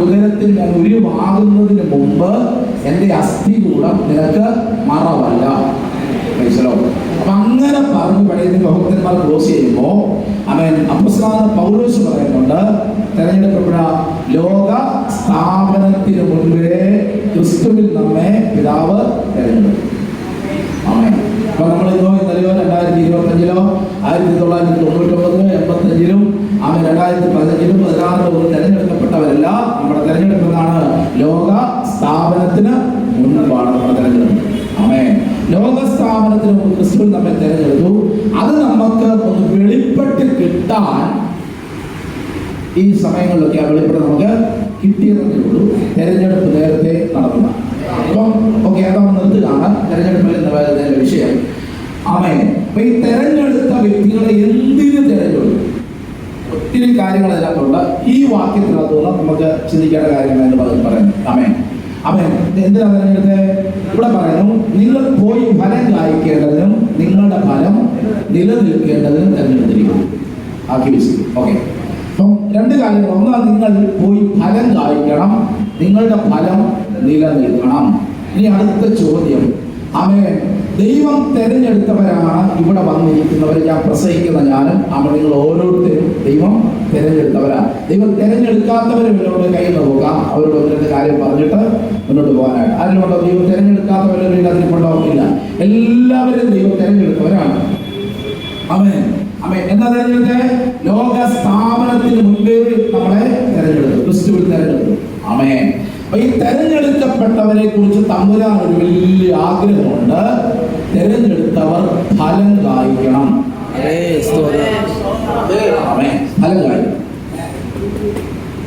ഉദരത്തിൽ ഞാൻ ഉരുവാകുന്നതിന് മുമ്പ് എന്റെ അസ്ഥികൂടം നിനക്ക് മറവല്ല. മനസ്സിലാവും അപ്പൊ അങ്ങനെ പറഞ്ഞു പഴയ ഭക്തന്മാർ ക്ലോസ് ചെയ്യുമ്പോൾ അവൻ അപ്പസ്ലാന പൗലോസ് പറയുന്നുണ്ട് തെരഞ്ഞെടുക്കപ്പെട്ട ലോക സ്ഥാപനത്തിന് മുൻപേ ക്രിസ്തുവിൽ നമ്മെ പിതാവ് തെരഞ്ഞെടുക്കും ഇന്നലെയോ രണ്ടായിരത്തി ഇരുപത്തി അഞ്ചിലോ ആയിരത്തി തൊള്ളായിരത്തി തൊണ്ണൂറ്റി ഒമ്പതിലോ എൺപത്തി അഞ്ചിലും ആമേ രണ്ടായിരത്തി പതിനഞ്ചിലും പതിനാറിലും ഒന്നും നമ്മുടെ തെരഞ്ഞെടുപ്പെന്നാണ് ലോക സ്ഥാപനത്തിന് മുൻപാണ് നമ്മുടെ തെരഞ്ഞെടുപ്പ് അമേ ലോക സ്ഥാപനത്തിന് ക്രിസ്തു നമ്മൾ നമ്മെ തെരഞ്ഞെടുത്തു. അത് നമുക്ക് ഒന്ന് വെളിപ്പെട്ട് കിട്ടാൻ ഈ സമയങ്ങളിലൊക്കെ ആ വെളിപ്പെട്ട് നമുക്ക് കിട്ടിയതെന്നേ ഉള്ളൂ. തെരഞ്ഞെടുപ്പ് നേരത്തെ നടന്നു. അപ്പം ഓക്കെ അതൊന്ന് നിർത്തുകയാണ്. തെരഞ്ഞെടുപ്പിൽ എന്ന് വിഷയം. അമേ അപ്പൊ ഈ തെരഞ്ഞെടുത്ത വ്യക്തികളെ എന്തിനു തെരഞ്ഞെടുത്തു? ഒത്തിരി കാര്യങ്ങളെല്ലാം അതിനകത്തുണ്ട്. ഈ വാക്യത്തിനകത്തുനിന്ന് നമുക്ക് ചിന്തിക്കേണ്ട എന്ന് പറഞ്ഞു പറയുന്നു. അമേ അമേ എന്തിനാ തെരഞ്ഞെടുത്തത് ഇവിടെ പറയുന്നു നിങ്ങൾ പോയി ഫലം കായ്ക്കേണ്ടതിനും നിങ്ങളുടെ ഫലം നിലനിൽക്കേണ്ടതിനും വെച്ചു. ഓക്കെ. അപ്പം രണ്ട് കാര്യങ്ങൾ. ഒന്ന് നിങ്ങൾ പോയി ഫലം കായ്ക്കണം നിങ്ങളുടെ ഫലം നിലനിൽക്കണം. ഇനി അടുത്ത ചോദ്യം. അവൻ ദൈവം തെരഞ്ഞെടുത്തവരാണ് ഇവിടെ വന്നിരിക്കുന്നവർ. ഞാൻ പ്രസംഗിക്കുന്ന ഞാനും അവിടെ നിങ്ങൾ ഓരോരുത്തരും ദൈവം തിരഞ്ഞെടുത്തവരാ. ദൈവം തിരഞ്ഞെടുക്കാത്തവരെ ഇവരോട് കൈ നോക്കാം. അവരോട് ഒന്നിന്റെ കാര്യം പറഞ്ഞിട്ട് മുന്നോട്ട് പോകാനായിട്ട്. അതിനുണ്ടോ ദൈവം തെരഞ്ഞെടുക്കാത്തവരും അതിനുണ്ടോ ഇല്ല എല്ലാവരും ദൈവം തിരഞ്ഞെടുത്തവരാണ്. അവൻ അമേൻ എന്താ തെരഞ്ഞെടുത്തത് ലോക സ്ഥാപനത്തിന് നമ്മളെ തിരഞ്ഞെടുത്തു. ക്രിസ്തുവിൽ തിരഞ്ഞെടുത്തു. അമേ അപ്പൊ ഈ തെരഞ്ഞെടുക്കപ്പെട്ടവരെ കുറിച്ച് തമ്പുരാൻ ഒരു വലിയ ആഗ്രഹമുണ്ട്. തെരഞ്ഞെടുത്തവർ ഫലം കായ്ക്കണം അമേൻ ഫലം കായ്ക്കണം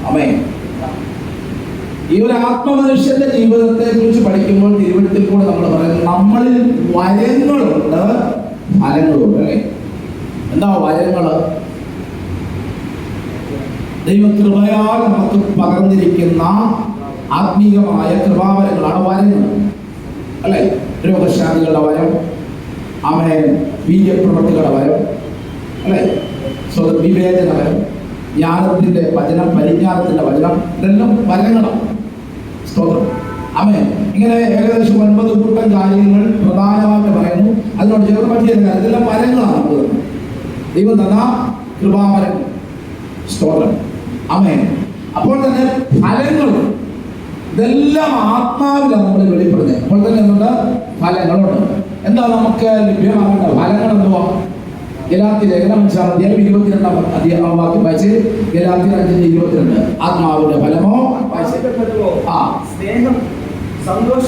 അമേൻ ഈ ഒരു ആത്മമനുഷ്യന്റെ ജീവിതത്തെ കുറിച്ച് പഠിക്കുമ്പോൾ തിരുവനന്തപുരത്തിൽ കൂടെ നമ്മൾ പറയുന്നത് നമ്മളിൽ വരങ്ങളുണ്ട് ഫലങ്ങളുണ്ട്. അല്ലെ എന്താ വരങ്ങൾ ദൈവകൃപയാൽ നമുക്ക് പകർന്നിരിക്കുന്ന ആത്മീയമായ കൃപാവരങ്ങളാണ് വരങ്ങൾ. അല്ലെ? രോഗശാന്തികളുടെ വരം അവനെ വീര്യപ്രവർത്തികളുടെ വരം അല്ലെ? സ്വ വിവേചന വരം ജ്ഞാനത്തിന്റെ വചനം പരിജ്ഞാനത്തിന്റെ വചനം ഇതെല്ലാം വരങ്ങളാണ് സ്തോത്രം. അമേ ഇങ്ങനെ ഏകദേശം ഒൻപത് കൂട്ടം കാര്യങ്ങൾ പ്രധാനമായിട്ട് പറയുന്നു. അതിനോട് ചേർന്ന് പഠിക്കുന്ന ഇതെല്ലാം വരങ്ങളാണ് നമുക്ക്. ദൈവം തന്ന കൃപാമരം. സ്തോത്രം. അമേ അപ്പോൾ തന്നെ ഫലങ്ങളും ഇതെല്ലാം ആത്മാവിലാണ് നമ്മൾ വെളിപ്പെടുന്നത്. അപ്പോൾ തന്നെ എന്തുണ്ട്? ഫലങ്ങളുണ്ട്. എന്താ നമുക്ക് ലഭ്യമാകേണ്ട ഫലങ്ങൾ എന്തുവാ? ഗലാത്തി ലേഖനം അഞ്ചാം അധ്യായം ഇരുപത്തിരണ്ടാം അധ്യായം വാക്യം വായിച്ച് ഗലാത്തി അഞ്ചിന്റെ ഇരുപത്തിരണ്ട്. ആത്മാവിന്റെ ഫലമോ? ആ. സ്നേഹം സന്തോഷം